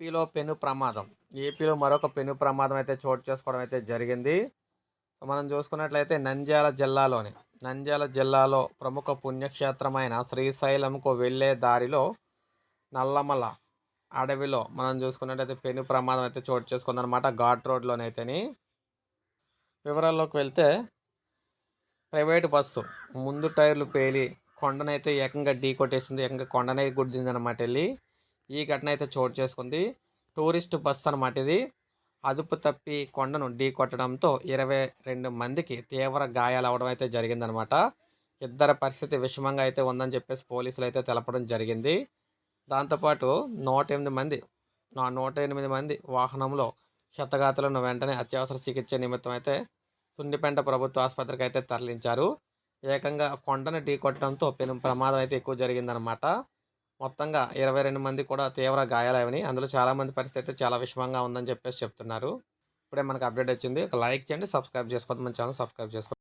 ఏపీలో పెను ప్రమాదం. ఏపీలో మరొక పెను ప్రమాదం అయితే చోటు చేసుకోవడం అయితే జరిగింది. మనం చూసుకున్నట్లయితే నంద్యాల జిల్లాలోని నంద్యాల జిల్లాలో ప్రముఖ పుణ్యక్షేత్రమైన శ్రీశైలంకు వెళ్ళే దారిలో నల్లమల అడవిలో మనం చూసుకున్నట్లయితే పెను ప్రమాదం అయితే చోటు చేసుకుందనమాట ఘాట్ రోడ్లోనైతేని. వివరాల్లోకి వెళ్తే ప్రైవేటు బస్సు ముందు టైర్లు పేలి కొండనైతే ఏకంగా ఢీ కొట్టేసింది. ఏకంగా కొండనే గుద్దింది వెళ్ళి. ఈ ఘటన అయితే చోటు చేసుకుంది. టూరిస్ట్ బస్ అనమాట ఇది. అదుపు తప్పి కొండను ఢీ కొట్టడంతో ఇరవై రెండు మందికి తీవ్ర గాయాలు అవడం అయితే జరిగిందనమాట ఇద్దరు పరిస్థితి విషమంగా అయితే ఉందని చెప్పేసి పోలీసులు అయితే తెలపడం జరిగింది. దాంతోపాటు నూట ఎనిమిది మంది నా నూట ఎనిమిది మంది వాహనంలో క్షతగాతులను వెంటనే అత్యవసర చికిత్స నిమిత్తం అయితే సున్నిపెంట ప్రభుత్వ ఆసుపత్రికి అయితే తరలించారు. ఏకంగా కొండను ఢీ కొట్టడంతో పెను ప్రమాదం అయితే ఎక్కువ జరిగిందనమాట మొత్తంగా ఇరవై రెండు మంది కూడా తీవ్ర గాయాలవని అందులో చాలామంది పరిస్థితి అయితే చాలా విషమంగా ఉందని చెప్పేసి చెప్తున్నారు. ఇప్పుడే మనకు అప్డేట్ వచ్చింది. ఒక లైక్ చేయండి సబ్స్క్రైబ్ చేసుకోండి మన ఛానల్ సబ్స్క్రైబ్ చేసుకోండి